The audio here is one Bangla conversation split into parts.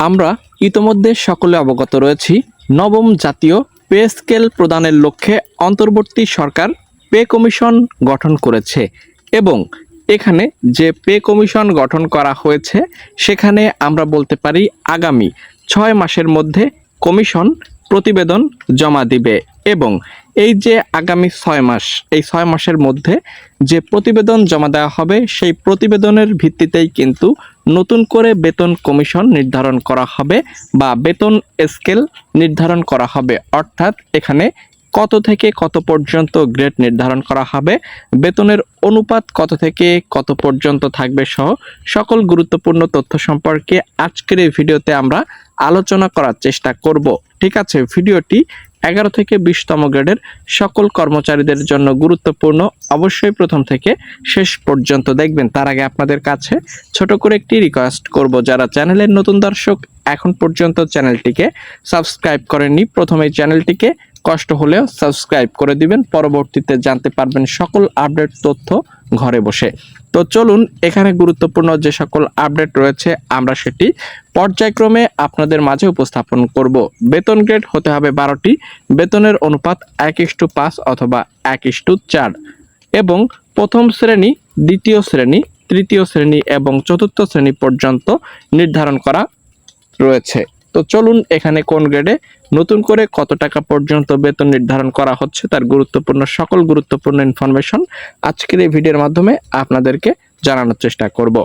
আমরা ইতোমধ্যে সকলে অবগত রয়েছি, নবম জাতীয় পে স্কেল প্রদানের লক্ষ্যে অন্তর্বর্তী সরকার পে কমিশন গঠন করেছে এবং এখানে যে পে কমিশন গঠন করা হয়েছে, সেখানে আমরা বলতে পারি আগামী ছয় মাসের মধ্যে কমিশন প্রতিবেদন জমা দিবে এবং এই যে আগামী ছয় মাস, এই ছয় মাসের মধ্যে যে প্রতিবেদন জমা দেওয়া হবে, সেই প্রতিবেদনের ভিত্তিতেই কিন্তু নতুন করে বেতন কমিশন নির্ধারণ করা হবে বা বেতন স্কেল নির্ধারণ করা হবে। অর্থাৎ এখানে কত থেকে কত পর্যন্ত গ্রেড নির্ধারণ করা হবে, বেতনের অনুপাত কত থেকে কত পর্যন্ত থাকবে সহ সকল গুরুত্বপূর্ণ তথ্য সম্পর্কে আজকের এই ভিডিওতে আমরা আলোচনা করার চেষ্টা করব। ঠিক আছে, ভিডিওটি এগারো থেকে বিশতম গ্রেডের সকল কর্মচারীদের জন্য গুরুত্বপূর্ণ, অবশ্যই প্রথম থেকে শেষ পর্যন্ত দেখবেন। তার আগে আপনাদের কাছে ছোট করে একটি রিকোয়েস্ট করব। যারা চ্যানেলের নতুন দর্শক, এখন পর্যন্ত চ্যানেলটিকে সাবস্ক্রাইব করেননি, প্রথমে চ্যানেলটিকে কষ্ট হলেও সাবস্ক্রাইব করে দিবেন। পরবর্তীতে জানতে পারবেন সকল আপডেট তথ্য ঘরে বসে। তো চলুন, এখানে গুরুত্বপূর্ণ যে সকল আপডেট রয়েছে, আমরা সেটি পর্যায়ক্রমে আপনাদের মাঝে উপস্থাপন করব। বেতন গ্রেড হতে হবে বারোটি, বেতনের অনুপাত এক ইস্টু পাঁচ অথবা এক ইস্টু চার এবং প্রথম শ্রেণি, দ্বিতীয় শ্রেণি, তৃতীয় শ্রেণি এবং চতুর্থ শ্রেণি পর্যন্ত নির্ধারণ করা রয়েছে। তো চলুন এখানে কোন গ্রেডে নতুন করে কত টাকা পর্যন্ত বেতন নির্ধারণ করা হচ্ছে তার গুরুত্বপূর্ণ সকল গুরুত্বপূর্ণ ইনফরমেশন আজকের এই ভিডিওর মাধ্যমে আপনাদেরকে জানানোর চেষ্টা করব।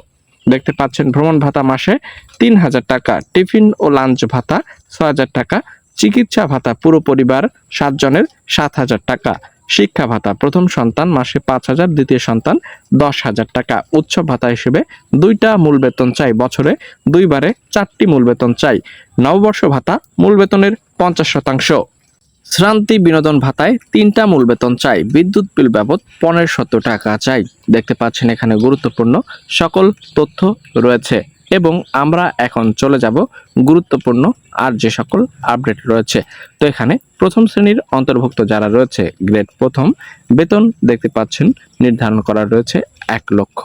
দেখতে পাচ্ছেন, ভ্রমণ ভাতা মাসে তিন হাজার টাকা, টিফিন ও লাঞ্চ ভাতা ছ হাজার টাকা, চিকিৎসা ভাতা পুরো পরিবার সাতজনের সাত হাজার টাকা। শিক্ষা ভাতা, প্রথম সন্তান, মাসে পাঁচ হাজার, দ্বিতীয় সন্তান, দশ হাজার টাকা। উৎসব ভাতা হিসেবে দুইটা মূল বেতন চাই। বছরে দুইবারে চারটি মূল বেতন চাই। নববর্ষ ভাতা মূল বেতনের পঞ্চাশ শতাংশ। শ্রান্তি বিনোদন ভাতায় তিনটা মূল বেতন চাই। বিদ্যুৎ বিল বাবদ পনেরোশত টাকা চাই। দেখতে পাচ্ছেন এখানে গুরুত্বপূর্ণ সকল তথ্য রয়েছে। এবং আমরা এখন চলে যাব গুরুত্বপূর্ণ আর যে সকল আপডেট রয়েছে। তো এখানে প্রথম শ্রেণির অন্তর্ভুক্ত যারা রয়েছে, গ্রেড প্রথম, বেতন দেখতে পাচ্ছেন নির্ধারণ করা রয়েছে এক লক্ষ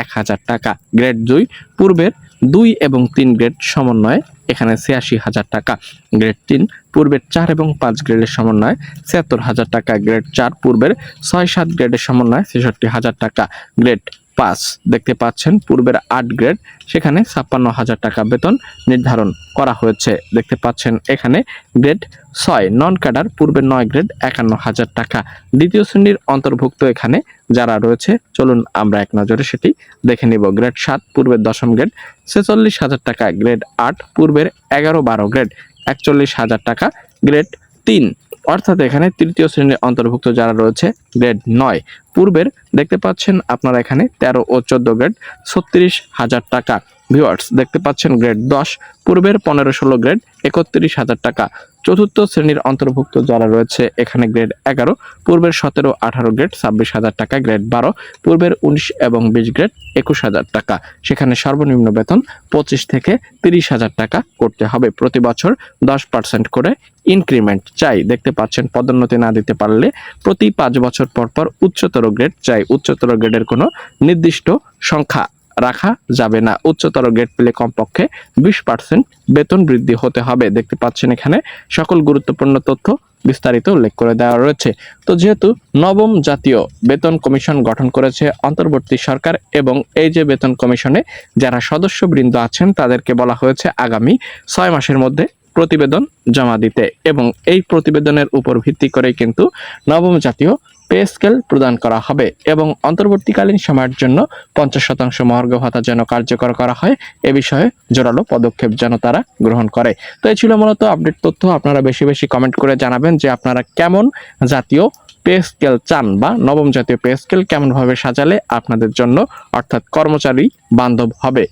এক হাজার টাকা। গ্রেড দুই, পূর্বের দুই এবং তিন গ্রেড সমন্বয়ে এখানে ছিয়াশি হাজার টাকা। গ্রেড তিন, পূর্বের চার এবং পাঁচ গ্রেডের সমন্বয়ে ছিয়াত্তর হাজার টাকা। গ্রেড চার, পূর্বের ছয় সাত গ্রেডের সমন্বয়ে ছেষট্টি হাজার টাকা। গ্রেড পাঁচ দেখতে পাচ্ছেন। পূর্বের আট গ্রেড, সেখানে ছাপ্পান্ন হাজার টাকা বেতন নির্ধারণ করা হয়েছে। দেখতে পাচ্ছেন এখানে গ্রেড ছয়, নন ক্যাডার, পূর্বের নয় গ্রেড, একান্ন হাজার টাকা। দ্বিতীয় শ্রেণির অন্তর্ভুক্ত এখানে যারা রয়েছে, চলুন আমরা এক নজরে সেটি দেখে নিব। গ্রেড সাত, পূর্বের দশম গ্রেড, ছেচল্লিশ হাজার টাকা। গ্রেড আট, পূর্বের এগারো বারো গ্রেড, একচল্লিশ হাজার টাকা। গ্রেড তিন অর্থাৎ এখানে তৃতীয় শ্রেণির অন্তর্ভুক্ত যারা রয়েছে গ্রেড নয়। পূর্বের দেখতে পাচ্ছেন আপনারা এখানে তেরো ও চোদ্দ গ্রেড ছত্রিশ হাজার টাকা। ভিউয়ার্স দেখতে পাচ্ছেন গ্রেড দশ, পূর্বের পনেরো ষোলো গ্রেড একত্রিশ হাজার টাকা। চতুর্থ শ্রেণির অন্তর্ভুক্ত যারা রয়েছে, এখানে গ্রেড এগারো, পূর্বের সতেরো, আঠারো গ্রেড ছাব্বিশ হাজার টাকা গ্রেড বারো, পূর্বের উনিশ এবং বিশ গ্রেড একুশ হাজার টাকা। সেখানে সর্বনিম্ন বেতন পঁচিশ থেকে তিরিশ হাজার টাকা করতে হবে। প্রতি বছর দশ পার্সেন্ট করে ইনক্রিমেন্ট চাই। দেখতে পাচ্ছেন, পদোন্নতি না দিতে পারলে প্রতি পাঁচ বছর পর পর উচ্চতর গ্রেড চাই। উচ্চতর গ্রেডের কোনো নির্দিষ্ট সংখ্যা রাখা যাবে না। উচ্চতর গ্রেড পেলে কমপক্ষে বিশ পার্সেন্ট বেতন বৃদ্ধি হতে হবে। দেখতে পাচ্ছেন এখানে সকল গুরুত্বপূর্ণ তথ্য বিস্তারিত উল্লেখ করে দেওয়া রয়েছে। তো যেহেতু নবম জাতীয় বেতন কমিশন গঠন করেছে অন্তর্বর্তী সরকার এবং এই যে বেতন কমিশনে যারা সদস্যবৃন্দ আছেন, তাদেরকে বলা হয়েছে আগামী ছয় মাসের মধ্যে প্রতিবেদন জমা দিতে। এবং এই প্রতিবেদনের উপর ভিত্তি করে কিন্তু নবম জাতীয় পে স্কেল প্রদান করা হবে এবং অন্তর্বর্তীকালীন সময়ের জন্য পঞ্চাশ শতাংশ মহার্ঘ ভাতা যেন কার্যকর করা হয়, এ বিষয়ে জোরালো পদক্ষেপ যেন তারা গ্রহণ করে। তো এই ছিল মূলত আপডেট তথ্য। আপনারা বেশি বেশি কমেন্ট করে জানাবেন যে আপনারা কেমন জাতীয় পে স্কেল চান বা নবম জাতীয় পে স্কেল কেমনভাবে সাজালে আপনাদের জন্য অর্থাৎ কর্মচারী বান্ধব হবে।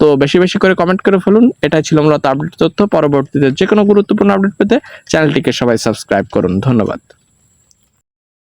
তো বেশি বেশি করে কমেন্ট করে ফেলুন। এটাই ছিল মূলত আপডেট তথ্য। পরবর্তীতে যে কোনো গুরুত্বপূর্ণ আপডেট পেতে চ্যানেলটিকে সবাই সাবস্ক্রাইব করুন। ধন্যবাদ।